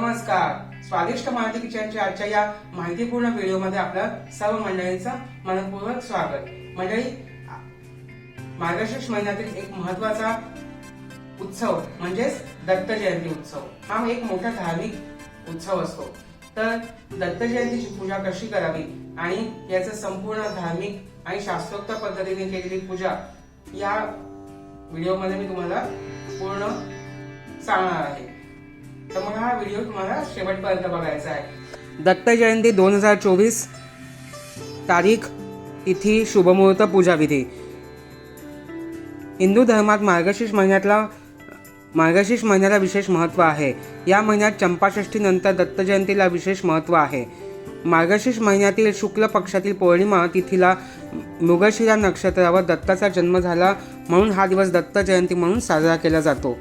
नमस्कार. स्वादिष्ट माहिती किचनच्या आजच्या या माहितीपूर्ण व्हिडिओमध्ये आपलं सर्व मंडळींचं मनपूर्वक स्वागत. मंडळी मार्गशीर्ष महिन्यातील एक महत्त्वाचा उत्सव म्हणजेच दत्त जयंती उत्सव. हा एक मोठा धार्मिक उत्सव असतो. तर दत्त जयंतीची पूजा कशी करावी आणि याचं संपूर्ण धार्मिक आणि शास्त्रोक्त पद्धतीने केलेली पूजा या व्हिडिओमध्ये मी तुम्हाला पूर्ण सांगणार आहे. हा व्हिडिओ तुम्हाला शेवटपर्यंत बघायचा आहे. दत्त जयंती दोन हजार चोवीस तारीख तिथी शुभमुहूर्त पूजा विधी. हिंदू धर्मात मार्गशीर्ष महिन्यातला मार्गशीर्ष महिन्याला विशेष महत्त्व आहे. या महिन्यात चंपाषष्ठीनंतर दत्त जयंतीला विशेष महत्त्व आहे. मार्गशीर्ष महिन्यातील शुक्ल पक्षातील पौर्णिमा तिथीला मृगशिरा नक्षत्रावर दत्ताचा जन्म झाला म्हणून हा दिवस दत्त जयंती म्हणून साजरा केला जातो.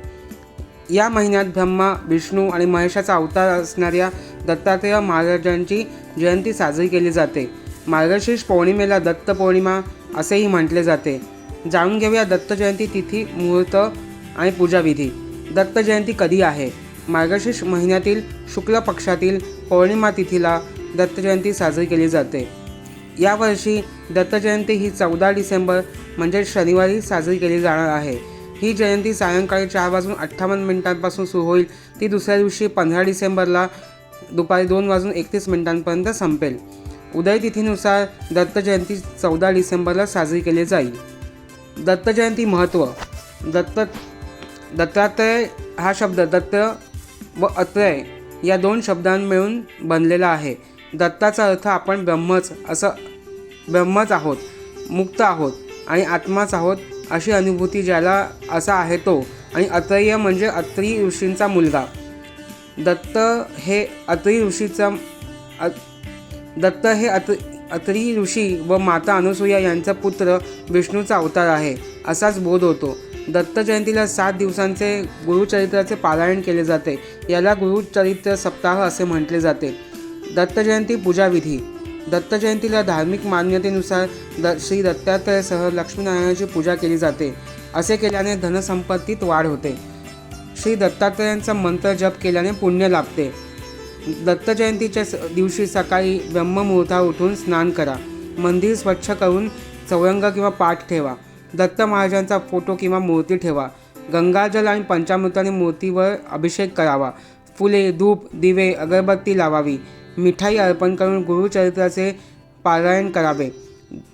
या महिन्यात ब्रह्मा विष्णू आणि महेशाचा अवतार असणाऱ्या दत्तात्रेय महाराजांची जयंती साजरी केली जाते. मार्गशीर्ष पौर्णिमेला दत्त पौर्णिमा असेही म्हटले जाते. जाणून घेऊया दत्त जयंती तिथी मुहूर्त आणि पूजाविधी दत्त जयंती कधी आहे? मार्गशीर्ष महिन्यातील शुक्ल पक्षातील पौर्णिमा तिथीला दत्तजयंती साजरी केली जाते. यावर्षी दत्तजयंती ही चौदा डिसेंबर म्हणजे शनिवारी साजरी केली जाणार आहे. ही जयंती सायंकाळी चार वाजून अठ्ठावन्न मिनिटांपासून सुरू होईल. ती दुसऱ्या दिवशी पंधरा डिसेंबरला दुपारी दोन वाजून एकतीस मिनिटांपर्यंत संपेल. उदय तिथीनुसार दत्त जयंती चौदा डिसेंबरला साजरी केली जाईल. दत्तजयंती महत्त्व दत्त दत्तात्रय हा शब्द दत्त व अत्रय या दोन शब्दां मिळून बनलेला आहे. दत्ताचा अर्थ आपण ब्रह्मच असं ब्रह्मच आहोत मुक्त आहोत आणि आत्माच आहोत अशी अनुभूती ज्याला असा आहे तो. आणि अत्रेय म्हणजे अत्री ऋषींचा मुलगा. दत्त हे अत्री ऋषीचा अ- दत्त हे अत अत्री ऋषी व माता अनुसूया यांचा पुत्र विष्णूचा अवतार आहे असाच बोध होतो. दत्त जयंतीला सात दिवसांचे गुरुचरित्राचे पारायण केले जाते. याला गुरुचरित्र सप्ताह असे म्हटले जाते. दत्त जयंती पूजाविधी. दत्त जयंतीला धार्मिक मान्यतेनुसार द श्री दत्तात्रयसह लक्ष्मीनारायणाची पूजा केली जाते. असे केल्याने धनसंपत्तीत वाढ होते. श्री दत्तात्रयांचा मंत्र जप केल्याने पुण्य लाभते. दत्त जयंतीच्या स- दिवशी सकाळी ब्रह्ममुहूर्ता उठून स्नान करा. मंदिर स्वच्छ करून चौरंग किंवा पाठ ठेवा. दत्त महाराजांचा फोटो किंवा मूर्ती ठेवा. गंगाजल आणि पंचामृताने मूर्तीवर अभिषेक करावा. फुले धूप दिवे अगरबत्ती लावावी. मिठाई अर्पण करून गुरुचरित्राचे पारायण करावे.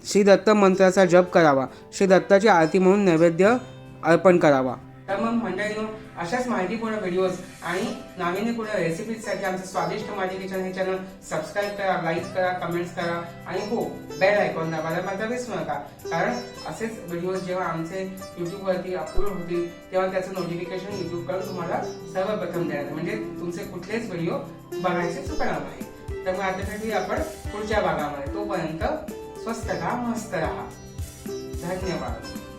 श्री दत्त मंत्राचा जप करावा. श्री दत्ताची आरती म्हणून नैवेद्य अर्पण करावा. तर मग मंडळीनो अशाच माहितीपूर्ण व्हिडिओज आणि नाविन्यपूर्ण रेसिपीजसाठी आमचं स्वादिष्ट माझे किचन हे चॅनल सबस्क्राईब करा लाईक करा कमेंट्स करा आणि हो बेल आयकॉन दाबायला मात्र विसरू नका. कारण असेच व्हिडिओज जेव्हा आमचे यूट्यूबवरती अपलोड होतील तेव्हा त्याचं नोटिफिकेशन यूट्यूबकडून तुम्हाला सर्वप्रथम देणार म्हणजे तुमचे कुठलेच व्हिडिओ बघायचे चुकणार नाही. तर मग आता भेटूया आपण पुढच्या भागामध्ये. तोपर्यंत स्वस्त राहा मस्त राहा. धन्यवाद.